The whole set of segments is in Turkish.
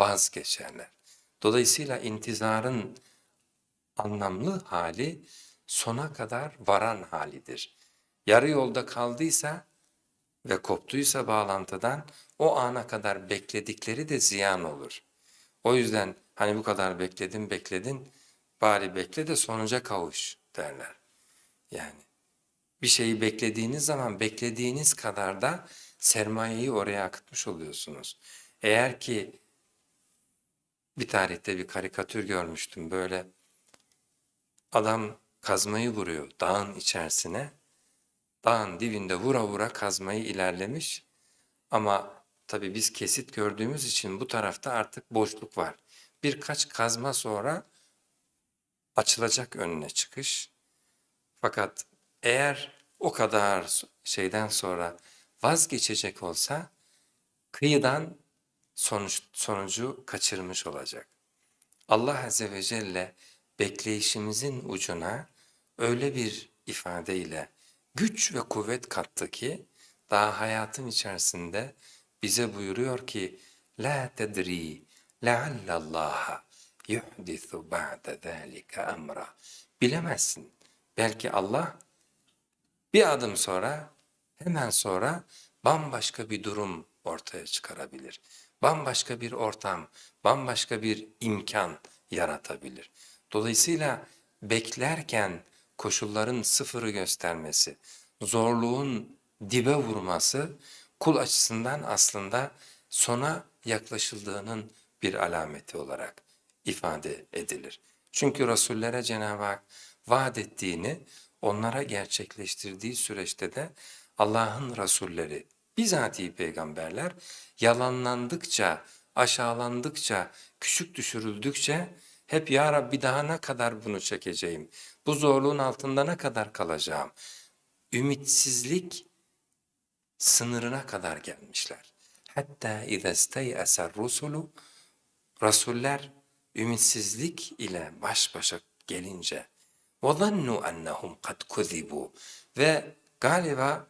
vazgeçerler. Dolayısıyla intizarın anlamlı hali sona kadar varan halidir. Yarı yolda kaldıysa ve koptuysa bağlantıdan o ana kadar bekledikleri de ziyan olur. O yüzden hani bu kadar bekledin bekledin bari bekle de sonuca kavuş derler. Yani bir şeyi beklediğiniz zaman beklediğiniz kadar da sermayeyi oraya akıtmış oluyorsunuz. Eğer ki bir tarihte bir karikatür görmüştüm böyle adam kazmayı vuruyor dağın içerisine. Dağın dibinde vura vura kazmayı ilerlemiş ama tabii biz kesit gördüğümüz için bu tarafta artık boşluk var. Birkaç kazma sonra açılacak önüne çıkış. Fakat eğer o kadar şeyden sonra vazgeçecek olsa kıyıdan sonuç, sonucu kaçırmış olacak. Allah Azze ve Celle bekleyişimizin ucuna öyle bir ifadeyle güç ve kuvvet kattı ki daha hayatın içerisinde bize buyuruyor ki la tedri leallallaha yuhdisu ba'de zalika emra bilemezsin belki Allah bir adım sonra hemen sonra bambaşka bir durum ortaya çıkarabilir. Bambaşka bir ortam, bambaşka bir imkan yaratabilir. Dolayısıyla beklerken koşulların sıfırı göstermesi, zorluğun dibe vurması kul açısından aslında sona yaklaşıldığının bir alameti olarak ifade edilir. Çünkü Resullere Cenab-ı Hak vaat ettiğini onlara gerçekleştirdiği süreçte de Allah'ın Resulleri, bizatihi peygamberler yalanlandıkça, aşağılandıkça, küçük düşürüldükçe hep Ya Rabbi daha ne kadar bunu çekeceğim, bu zorluğun altında ne kadar kalacağım, ümitsizlik sınırına kadar gelmişler. Hatta اِذَا اسْتَيْأَسَ الرُّسُلُ Rasuller ümitsizlik ile baş başa gelince وَظَنُّوا أَنَّهُمْ قَدْ كُذِبُوا Ve galiba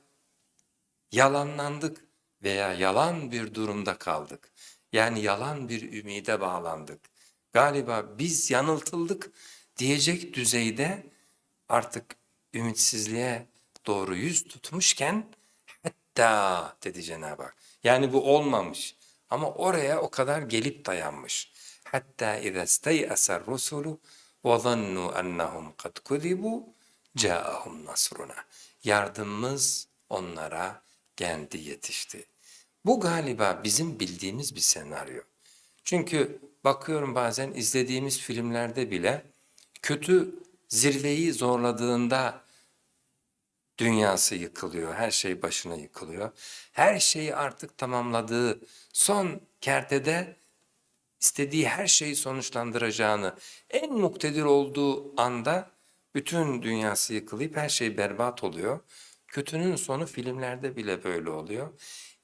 yalanlandık veya yalan bir durumda kaldık. Yani yalan bir ümide bağlandık. Galiba biz yanıltıldık diyecek düzeyde artık ümitsizliğe doğru yüz tutmuşken hatta dedi Cenab-ı Hak. Yani bu olmamış ama oraya o kadar gelip dayanmış. Hatta اِذَا اسْتَيْأَسَ الرُّسُلُ وَظَنُّوا أَنَّهُمْ قَدْ كُذِبُوا جَاءَهُمْ نَصْرُنَا Yardımımız onlara geldi yetişti. Bu galiba bizim bildiğimiz bir senaryo. Çünkü bakıyorum bazen izlediğimiz filmlerde bile kötü zirveyi zorladığında dünyası yıkılıyor, her şey başına yıkılıyor. Her şeyi artık tamamladığı son kertede istediği her şeyi sonuçlandıracağını, en muktedir olduğu anda bütün dünyası yıkılayıp her şey berbat oluyor. Kötünün sonu filmlerde bile böyle oluyor.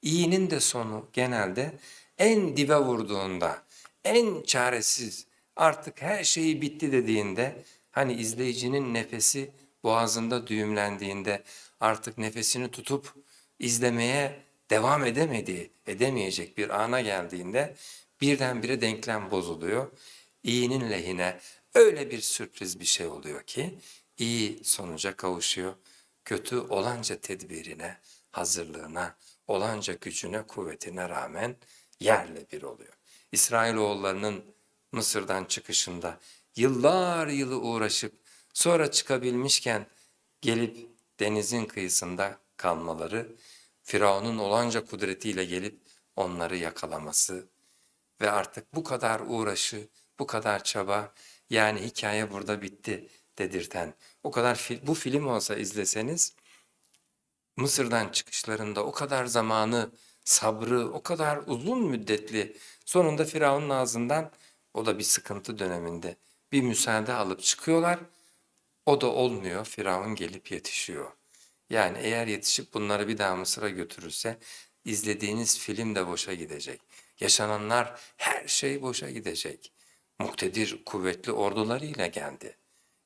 İyinin de sonu genelde en dibe vurduğunda, en çaresiz, artık her şeyi bitti dediğinde, hani izleyicinin nefesi boğazında düğümlendiğinde artık nefesini tutup izlemeye devam edemediği, edemeyecek bir ana geldiğinde birdenbire denklem bozuluyor. İyinin lehine öyle bir sürpriz bir şey oluyor ki iyi sonuca kavuşuyor. Kötü olanca tedbirine, hazırlığına, olanca gücüne, kuvvetine rağmen yerle bir oluyor. İsrailoğullarının Mısır'dan çıkışında yıllar yılı uğraşıp sonra çıkabilmişken gelip denizin kıyısında kalmaları, Firavun'un olanca kudretiyle gelip onları yakalaması ve artık bu kadar uğraşı, bu kadar çaba yani hikaye burada bitti dedirten o kadar fil, bu film olsa izleseniz Mısır'dan çıkışlarında o kadar zamanı, sabrı, o kadar uzun müddetli sonunda Firavun'un ağzından o da bir sıkıntı döneminde bir müsaade alıp çıkıyorlar. O da olmuyor. Firavun gelip yetişiyor. Yani eğer yetişip bunları bir daha Mısır'a götürürse izlediğiniz film de boşa gidecek. Yaşananlar her şey boşa gidecek. Muktedir, kuvvetli ordularıyla geldi.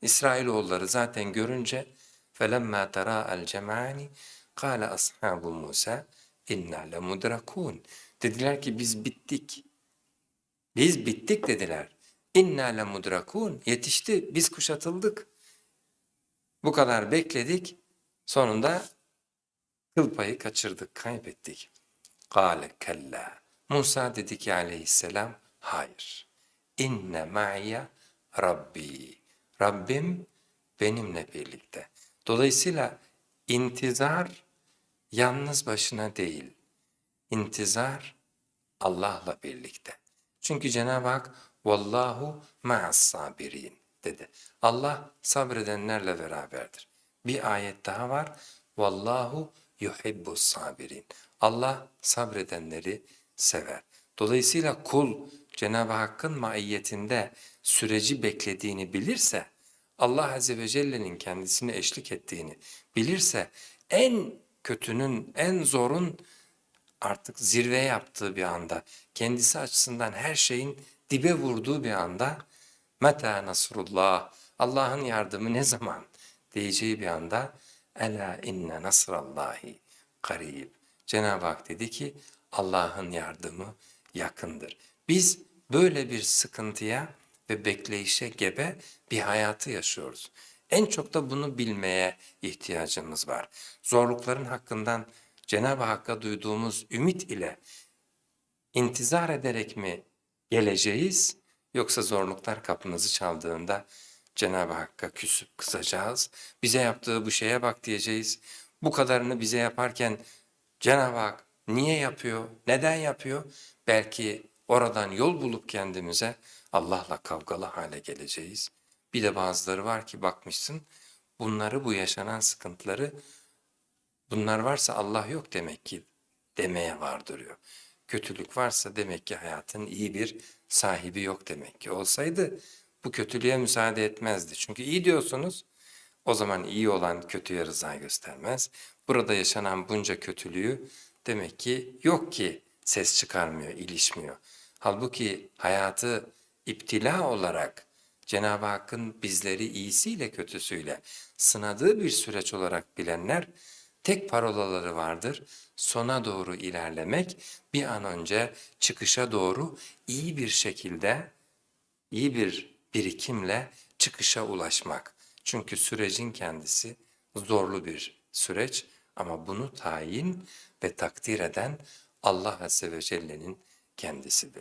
İsrailoğulları zaten görünce فَلَمَّا تَرَاءَ الْجَمَعَانِ قَالَ أَصْحَابُ مُوسَى اِنَّا لَمُدْرَكُونَ Dediler ki biz bittik. Biz bittik dediler. İnna le mudrakun. Yetişti. Biz kuşatıldık. Bu kadar bekledik. Sonunda kıl payı kaçırdık, kaybettik. Kale kella. Musa dedi ki aleyhisselam, hayır. İnne ma'ya Rabbi. Rabbim benimle birlikte. Dolayısıyla intizar yalnız başına değil. İntizar Allah'la birlikte. Çünkü Cenab-ı Hak vallahu ma'as sabirin dedi. Allah sabredenlerle beraberdir. Bir ayet daha var. Vallahu yuhibbus sabirin. Allah sabredenleri sever. Dolayısıyla kul Cenab-ı Hakk'ın maiyetinde süreci beklediğini bilirse, Allah Azze ve Celle'nin kendisine eşlik ettiğini bilirse, en kötünün, en zorun artık zirve yaptığı bir anda, kendisi açısından her şeyin dibe vurduğu bir anda, meta nasrullah, Allah'ın yardımı ne zaman diyeceği bir anda, ela inne nasrallahi karib. Cenab-ı Hak dedi ki, Allah'ın yardımı yakındır. Biz böyle bir sıkıntıya ve bekleyişe gebe bir hayatı yaşıyoruz. En çok da bunu bilmeye ihtiyacımız var. Zorlukların hakkından Cenab-ı Hakk'a duyduğumuz ümit ile intizar ederek mi geleceğiz yoksa zorluklar kapımızı çaldığında Cenab-ı Hakk'a küsüp kızacağız. Bize yaptığı bu şeye bak diyeceğiz. Bu kadarını bize yaparken Cenab-ı Hak niye yapıyor, neden yapıyor? Belki oradan yol bulup kendimize Allah'la kavgalı hale geleceğiz. Bir de bazıları var ki bakmışsın bunları bu yaşanan sıkıntıları bunlar varsa Allah yok demek ki demeye vardırıyor. Kötülük varsa demek ki hayatın iyi bir sahibi yok demek ki. Olsaydı bu kötülüğe müsaade etmezdi. Çünkü iyi diyorsunuz o zaman iyi olan kötüye rıza göstermez. Burada yaşanan bunca kötülüğü demek ki yok ki ses çıkarmıyor, ilişmiyor. Halbuki hayatı iptila olarak Cenab-ı Hakk'ın bizleri iyisiyle kötüsüyle sınadığı bir süreç olarak bilenler tek parolaları vardır. Sona doğru ilerlemek, bir an önce çıkışa doğru iyi bir şekilde, iyi bir birikimle çıkışa ulaşmak. Çünkü sürecin kendisi zorlu bir süreç ama bunu tayin ve takdir eden Allah Azze ve Celle'nin kendisidir.